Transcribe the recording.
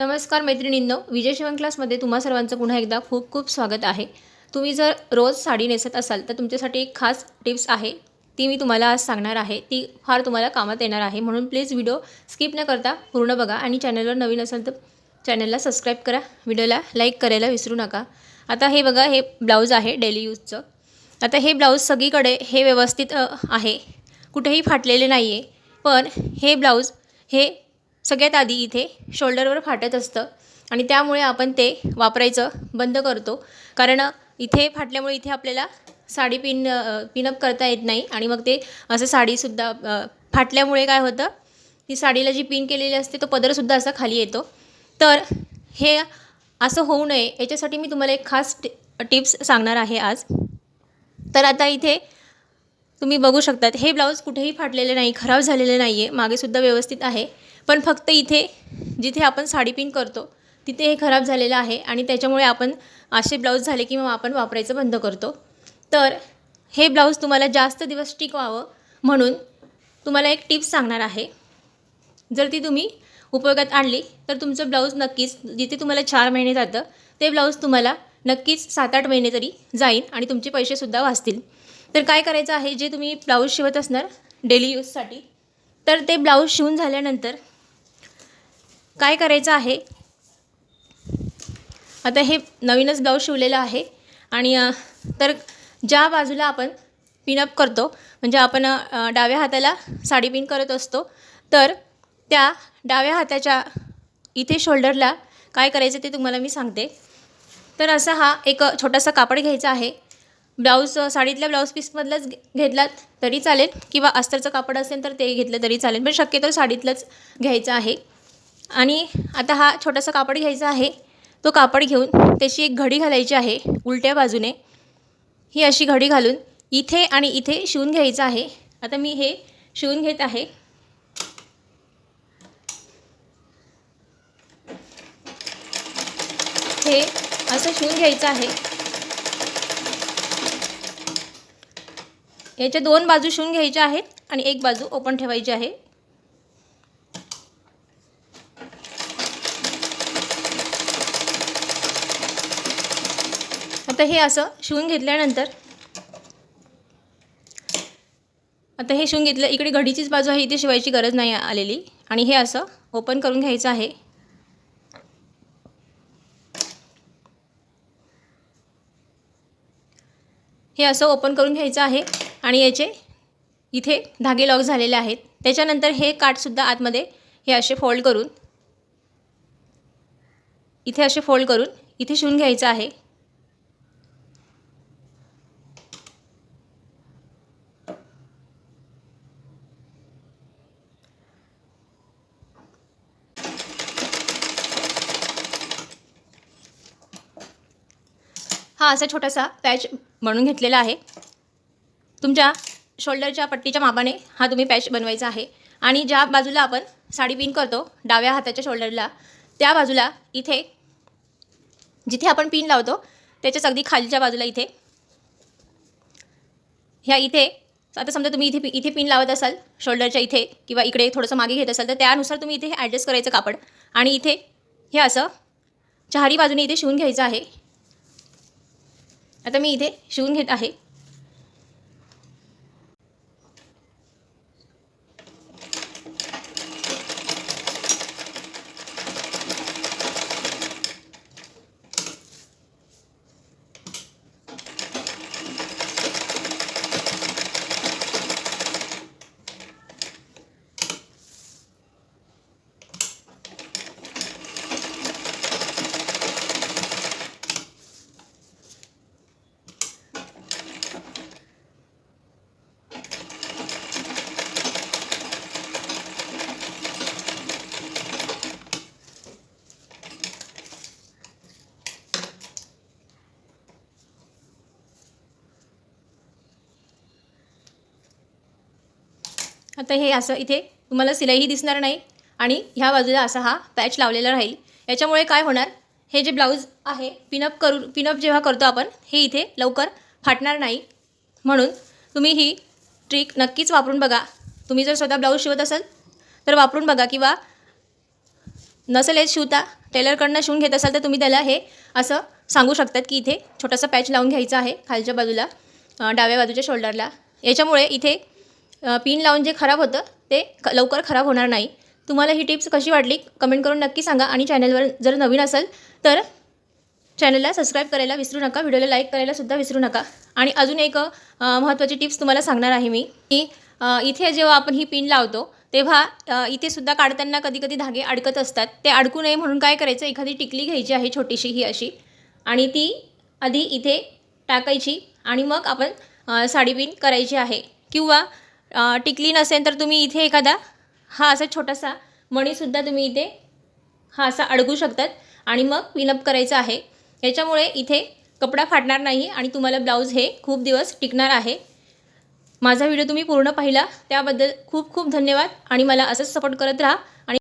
नमस्कार मैत्रिणींनो विजय शिवण क्लासमध्ये तुम्हा सर्वांचं पुन्हा एकदा खूप खूप स्वागत आहे. तुम्ही जर रोज साडी नेसत असाल तर तुमच्यासाठी एक खास टिप्स आहे. ती मी तुम्हाला आज सांगणार आहे. ती फार तुम्हाला कामात येणार आहे. म्हणून प्लीज व्हिडिओ स्किप न करता पूर्ण बघा आणि चॅनलवर नवीन असाल तर चॅनलला सबस्क्राईब करा. व्हिडिओला लाईक करायला विसरू नका. आता हे बघा हे ब्लाऊज आहे डेली यूजचं. आता हे ब्लाऊज सगळीकडे हे व्यवस्थित आहे. कुठेही फाटलेले नाही आहे पण हे ब्लाऊज हे सगळ्यात आधी इथे शोल्डरवर फाटत असतं आणि त्यामुळे आपण ते वापरायचं बंद करतो. कारण इथे फाटल्यामुळे इथे आपल्याला साडी पिन पिनअप करता येत नाही आणि मग ते असं साडीसुद्धा फाटल्यामुळे काय होतं ती साडीला जी पिन केलेली असते तो पदरसुद्धा असा खाली येतो. तर हे असं होऊ नये. याच्यासाठी मी तुम्हाला एक खास टि टिप्स सांगणार आहे आज. तर आता इथे तुम्ही बघू शकतात हे ब्लाऊज कुठेही फाटलेले नाही खराब झालेले नाही आहे मागेसुद्धा व्यवस्थित आहे. पण फक्त इथे जिथे आपण साडी पिन करतो तिथे हे खराब झालेलं आहे आणि त्याच्यामुळे आपण असे ब्लाऊज झाले की मग आपण वापरायचं बंद करतो. तर हे ब्लाऊज तुम्हाला जास्त दिवस टिकवावं म्हणून तुम्हाला एक टिप्स सांगणार आहे. जर ती तुम्ही उपयोगात आणली तर तुमचं ब्लाऊज नक्कीच जिथे तुम्हाला चार महिने जातं ते ब्लाऊज तुम्हाला नक्कीच सात आठ महिने तरी जाईल आणि तुमचे पैसेसुद्धा वाचतील. तर काय करायचं आहे जे तुम्ही ब्लाऊज शिवत असणार डेली यूजसाठी तर ते ब्लाऊज शिवून झाल्यानंतर काय करायचं आहे? आता हे नवीनच ब्लाऊज शिवलेलं आहे आणि तर ज्या बाजूला आपण पिनअप करतो म्हणजे आपण डाव्या हाताला साडी पिन करत असतो तर त्या डाव्या हाताच्या इथे शोल्डरला काय करायचं ते तुम्हाला मी सांगते. तर असा हा एक छोटासा कापड घ्यायचा आहे. ब्लाऊज साडीतल्या ब्लाऊज पीसमधलंच घेतलात तरी चालेल किंवा अस्तरचं कापड असेल तर ते घेतलं तरी चालेल पण शक्यतो साडीतलंच घ्यायचं आहे. आणि आता हा छोटासा कापड घ्यायचा आहे. तो कापड घेऊन त्याची एक घडी घालायची आहे उलट्या बाजूने. ही अशी घडी घालून इथे आणि इथे शिवून घ्यायचं आहे. आता मी हे शिवून घेत आहे. हे असं शिवून घ्यायचं आहे. याच्या दोन बाजू शिवून घ्यायच्या आहेत आणि एक बाजू ओपन ठेवायची आहे. आता हे असं शिवून घेतल्यानंतर आता हे शिवून घेतलं इकडे घडीचीच बाजू आहे इथे शिवायची गरज नाही आलेली. आणि हे असं ओपन करून घ्यायचं आहे. हे असं ओपन करून घ्यायचं आहे आणि याचे इथे धागे लॉक झालेले आहेत. त्याच्यानंतर हे काठसुद्धा आतमध्ये हे असे फोल्ड करून इथे असे फोल्ड करून इथे शिवून घ्यायचं आहे. हा असा छोटासा पॅच बनवून घेतलेला आहे. तुमच्या शोल्डरच्या पट्टीच्या मापाने हा तुम्ही पॅच बनवायचा आहे. आणि ज्या बाजूला आपण साडी पिन करतो डाव्या हाताच्या शोल्डरला त्या बाजूला इथे जिथे आपण पिन लावतो त्याच्याच अगदी खालच्या बाजूला इथे. ह्या इथे आता समजा तुम्ही इथे पि- इथे पिन लावत असाल शोल्डरच्या इथे किंवा इकडे थोडंसं मागे घेत असाल तर त्यानुसार तुम्ही इथे ॲडजस्ट करायचं कापड. आणि इथे हे असं चारी बाजूने इथे शिवून घ्यायचं आहे. आता मी इथे शिवून घेत आहे. आता हे असं इथे तुम्हाला सिलाईही दिसणार नाही आणि ह्या बाजूला असा हा पॅच लावलेला राहील. याच्यामुळे काय होणार? हे जे ब्लाऊज आहे पिनअप करू पिनअप जेव्हा करतो आपण हे इथे लवकर फाटणार नाही. म्हणून तुम्ही ही ट्रिक नक्कीच वापरून बघा. तुम्ही जर स्वतः ब्लाऊज शिवत असाल तर वापरून बघा किंवा नसेल येत शिवता टेलरकडनं शिवून घेत असाल तर तुम्ही त्याला हे असं सांगू शकतात की इथे छोटासा पॅच लावून घ्यायचा आहे खालच्या बाजूला डाव्या बाजूच्या शोल्डरला याच्यामुळे इथे पिन लावून जे खराब होतं ते क लवकर खराब होणार नाही. तुम्हाला ही टिप्स कशी वाटली कमेंट करून नक्की सांगा. आणि चॅनलवर जर नवीन असेल तर चॅनलला सबस्क्राईब करायला विसरू नका. व्हिडिओला लाईक करायला सुद्धा विसरू नका. आणि अजून एक महत्त्वाची टिप्स तुम्हाला सांगणार आहे मी की इथे जेव्हा आपण ही पिन लावतो तेव्हा इथे सुद्धा काढताना कधी कधी धागे अडकत असतात. ते अडकू नये म्हणून काय करायचं एखादी टिकली घ्यायची आहे छोटीशी ही अशी. आणि ती आधी इथे टाकायची. आणि मग आपण साडी पिन करायची आहे. किंवा टिकली नसेल तर तुम्ही इथे एखादा हा असा छोटासा मणीसुद्धा तुम्ही इथे हा असा अडकू शकतात. आणि मग पिनअप करायचं आहे. याच्यामुळे इथे कपडा फाटणार नाही आणि तुम्हाला ब्लाऊज हे खूप दिवस टिकणार आहे. माझा व्हिडिओ तुम्ही पूर्ण पाहिला. त्याबद्दल खूप खूप धन्यवाद. आणि मला असंच सपोर्ट करत राहा. आणि